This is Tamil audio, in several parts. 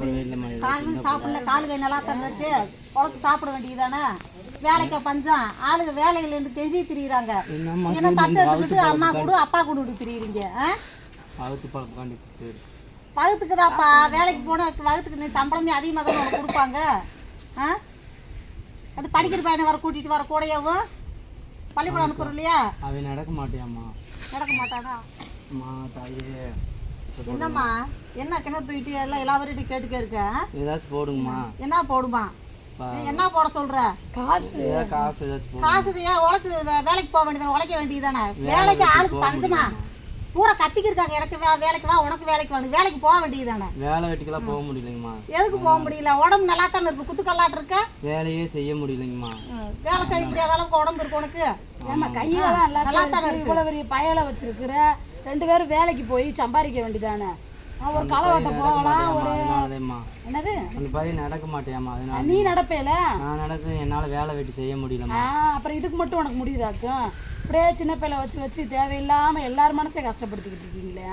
காலையில் சாப்பிடல காலு கை நல்லா தந்துட்டு உழைச்சி சாப்பிட வேண்டியதுதானே? வேலைக்கு பஞ்சம் ஆளுங்க வேலையில இருந்து கெஞ்சி திரியுறாங்க. என்ன தட்டு எடுத்துக்கிட்டு அம்மா கொடு அப்பா திரியுறீங்க? அவுத்து பழக்கம் சரி வகுத்துக்குதாப்பா வேலைக்கு போனா வகுத்துக்கு நீ சம்பளமே அதிகமாக தான் உனக்கு கொடுப்பாங்க. ஆ? அது படிக்கிற பையனை வர கூட்டிட்டு வர கூடையாவும்? பள்ளிக்கூடம் அனுப்புற இல்லையா? அவன் நடக்க மாட்டியாம்மா. நடக்க மாட்டானா? தாயே. என்னம்மா? என்ன கிணறு தூக்கிட்டு எல்லாம் எல்லாவர்கிட்டையும் கேட்டுக்க இருக்க? ஏதாச்சும் போடுங்கம்மா. என்ன போடுமா? என்ன போட சொல்ற? காசு. போடு காசு ஏன் உழைச்சு வேலைக்கு போக வேண்டியதானே உழைக்க வேண்டியதானே வேலைக்கு ஆளுக்கு பஞ்சமா பூரா கத்திக்கு இருக்காங்க. எனக்கு வேலைக்கு வா உனக்கு வேலைக்கு வாங்க வேலைக்கு போக வேண்டியதானே வேலை வெட்டிக்கெல்லாம் போக முடியலைங்கம்மா. எதுக்கு போக முடியல? உடம்பு நல்லா தானே இருக்கு? குத்துக்கல்லாட்டு இருக்க? வேலையே செய்ய முடியலைங்கம்மா. வேலை செய்ய முடியாத அளவுக்கு உடம்பு இருக்கு உனக்கு. ஏமா கையெல்லாம் நல்லா நல்லா தானே இருக்கு. இவ்வளவு பெரிய பயலை வச்சிருக்கிற? ரெண்டு பேரும் வேலைக்கு போய் சம்பாதிக்க வேண்டியதானே? ஒரு களவட்ட போகலாம் ஒரு என்னது? அந்த பையன் நடக்க மாட்டியாம்மா அதனால. நீ நடப்பேல? நான் நடக்க என்னால் வேலை வெட்டி செய்ய முடியலம்மா. ஆ அப்புறம் இதுக்கு மட்டும் உனக்கு முடியுதாக்கும்? அப்படியே சின்ன பிள்ளை வச்சு வச்சு தேவையில்லாம எல்லார் மனசையும் கஷ்டப்படுத்திக்கிட்டு இருக்கீங்களே?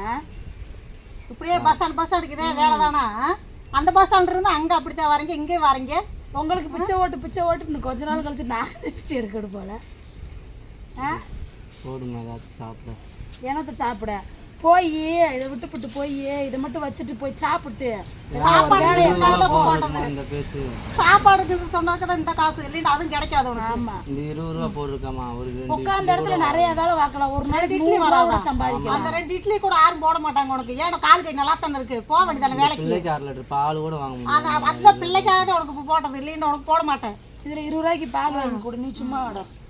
இப்படியே பஸ் ஸ்டாண்ட் பஸ் ஸ்டாண்டுக்கு இதே வேலை தானா? அந்த பஸ் ஸ்டாண்ட் இருந்து அங்க அப்படித்தான் வரீங்க இங்கே வரீங்க? உங்களுக்கு பிச்சை ஓட்டு பிச்சை ஓட்டு இன்னும் கொஞ்ச நாள் கழிச்சு நான் பிச்சை எடுக்கணும் போல. ஆ? போடுங்க ஏதாச்சும் சாப்பிட. என்னத்தை சாப்பிட? போய் இதை விட்டுப்புட்டு போய் இதை மட்டும் வச்சுட்டு போய் சாப்பிட்டு. சாப்பாடு இந்த பேச்சு. சொன்னாக்க தான் இந்த காசு இல்லைன்னா அதுவும் கிடைக்காது உனக்கு. ஆமா. இந்த இருபது ரூபா போட்டிருக்காம்மா ஒரு ரெண்டு உட்கார்ந்த இடத்துல நிறைய வேலை பார்க்கலாம். ஒரு நாளைக்கு இட்லி வராதா? சம்பாதிக்கலாம் அந்த ரெண்டு இட்லி கூட யாரும் போட மாட்டாங்க உனக்கு. ஏன்னா கால் கை நல்லா தானே இருக்கு? போக வேண்டியதானே வேலைக்கு. பிள்ளைக்கு லிட்டர் பால் கூட வாங்க முடியும் ஆனா அந்த பிள்ளைக்காக உனக்கு போட்டது இல்லைன்னு உனக்கு போட மாட்டேன். இதுல இருபது ரூபாய்க்கு பால் வாங்கி கொடு நீ சும்மா வாடா ஏன் ஏதாச்சும்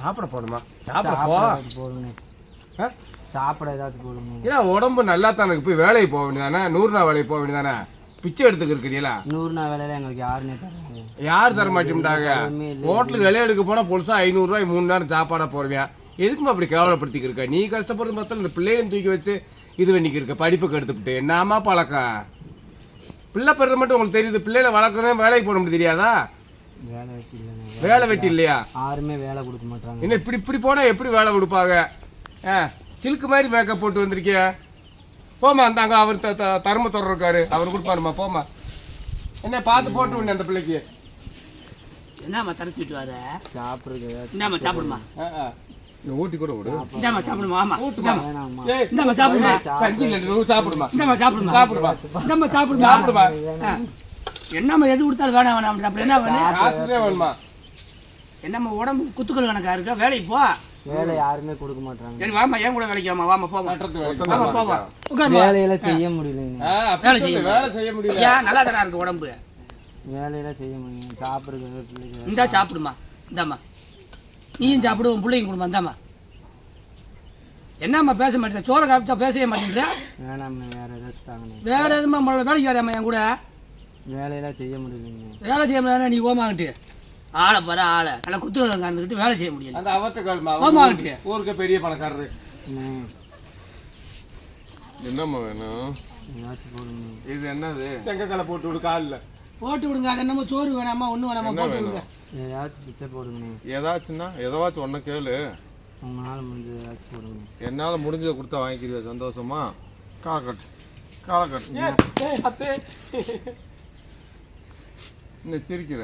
சாப்பிட. போகணுமா? சாப்பிட போ. சாப்பிட ஏதாச்சும் போடுங்க ஏன்னா உடம்பு நல்லா தானே. போய் வேலைக்கு போக வேண்டியதானே? நூறு நாள் வேலைக்கு போக வேண்டியதானே? பிச்சை எடுத்துக்க இருக்கிறீங்களா? நூறு நாள் வேலையில எங்களுக்கு தராது யார் தர இல்லை. ஹோட்டலுக்கு விலை எடுக்க போனா பொழுசா ஐநூறுரூவாய் மூணு நேரம் சாப்பாடா போறவியா எதுக்குமா அப்படி கேவலப்படுத்திக்க இருக்க? நீ கஷ்டப்படுறது பார்த்தா இந்த பிள்ளையும் தூக்கி வச்சு இது பண்ணிக்க இருக்க. படிப்புக்கு எடுத்துக்கிட்டு. என்னமா பழக்கம்? பிள்ளை பெறது மட்டும் உங்களுக்கு தெரியுது. பிள்ளைகளை வளர்க்கணும் வேலைக்கு போட முடியும் தெரியாதா? வேலை வெட்டி இல்லைங்க வேலை வெட்டி இல்லையா? யாருமே வேலை கொடுக்க மாட்டாங்க என்ன இப்படி இப்படி போனா எப்படி வேலை கொடுப்பாங்க? ஆ சில்க்கு மாதிரி மேக்கப் போட்டு வந்திருக்கிய? போமா அந்தாங்க அவர் த த- இருக்காரு. அவர் கொடுப்பாருமா போமா என்ன பார்த்து போட்டு விடு அந்த பிள்ளைக்கு. என்னம்மா தடுத்துட்டு வர. சாப்பிட்றது ஏதாச்சும் இந்தாம்மா சாப்பிடுமா? ஆ, ஆ. நீ ஊட்டி கூட விடு. இந்தாம்மா சாப்பிடுமா ஆமா வேணாம்மா. ஏய் இந்தாம்மா சாப்பிடுமா. கஞ்சி இல்லை நீ சாப்பிடுமா. இந்தாம்மா சாப்பிடுமா. சாப்பிடுமா. இந்தாம்மா சாப்பிடுமா. என்னம்மா எது கொடுத்தாலும் வேணாம் வேணாம் அப்புறம் என்ன வேணுமா. என்னம்மா உடம்பு குத்துக்கள் கணக்கா இருக்கா? வேலைக்கு போ. வேலை யாருமே கொடுக்க மாட்டாங்க. சரி வாமா ஏன் கூட வேலைக்கு வாமா வாமா போமா வாமா போமா வேலையெல்லாம் செய்ய ஆ, அப்படி சொல்லு, வேலை செய்ய முடியல. ஏன் நல்லா தானே இருக்கு உடம்பு? வேலையெல்லாம் செய்ய முடியல சாப்பிட்றது பிள்ளைங்க இந்தா சாப்பிடுமா இந்தாம்மா. நீயும் சாப்பிடு உன் பிள்ளைங்க கொடுமா இந்தாம்மா. என்னம்மா பேச மாட்டேன் சோறை காப்பிட்டா பேசவே மாட்டேங்கிற வேணாம்மா வேற ஏதாச்சும் வேற எதுமா வேலைக்கு வரையாம்மா என் கூட? வேலையெல்லாம் செய்ய முடியலைங்க. வேலை செய்ய முடியாது நீ ஓமாங்கிட்டு ஆளை பாரு ஆளை. நல்லா குத்துக்கள் உட்காந்துக்கிட்டு வேலை செய்ய முடியல. அந்த அவத்த கால்மா ஆமா, ஆண்டி. ஊருக்கு பெரிய பணக்காரரு. என்னம்மா வேணும்? போடுங்க. இது என்னது? செங்கக்கால போட்டு விடு காலில். போட்டு விடுங்க அது என்னமோ சோறு வேணாமா ஒன்றும் வேணாமா போட்டு விடுங்க. ஏதாச்சும் பிச்சை போடுங்கண்ணே ஏதாச்சும்னா ஏதாச்சும் ஒன்று கேளு. உங்களால் முடிஞ்சது ஏதாச்சும் போடுங்க. என்னால் முடிஞ்சதை கொடுத்தா வாங்கிக்கிறியா சந்தோஷமா? காலக்கட்டு காலக்கட்டு என்ன சிரிக்கிற?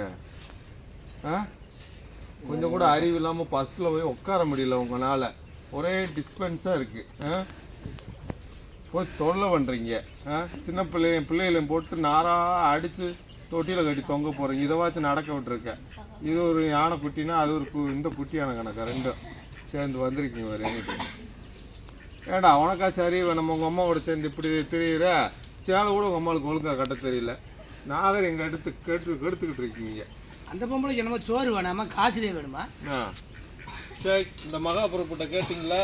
ஆ? கொஞ்சம் கூட அறிவு இல்லாமல் பஸ்ஸில் போய் உட்கார முடியல உங்களால். ஒரே டிஸ்பென்ஸாக இருக்குது ஆ? போய் தொல்லை பண்ணுறீங்க ஆ? சின்ன பிள்ளைய பிள்ளைகளையும் போட்டு நாராக அடித்து தொட்டியில் கட்டி தொங்க போகிறீங்க இதை வாச்சு நடக்க விட்டுருக்கேன் இது ஒரு யானை குட்டினா அது ஒரு கு- இந்த குட்டியான கணக்கு? ரெண்டும் சேர்ந்து வந்திருக்கீங்க ஒரு எண்ணிக்கை ஏடா உனக்கா சரி நம்ம உங்கள் அம்மாவோட சேர்ந்து இப்படி தெரியுற? சேலை கூட உங்கள் அம்மாவுக்கு ஒழுங்காக கட்ட தெரியல. நாகர் எங்கள் அடுத்து கெடுத்து கெடுத்துக்கிட்டு இருக்கீங்க. அந்த பொம்பளைக்கு என்னமோ சோறு வேணாமா? காசுலே வேணுமா? சரி இந்த மகாபுரப்பட்ட கேட்டிங்களா?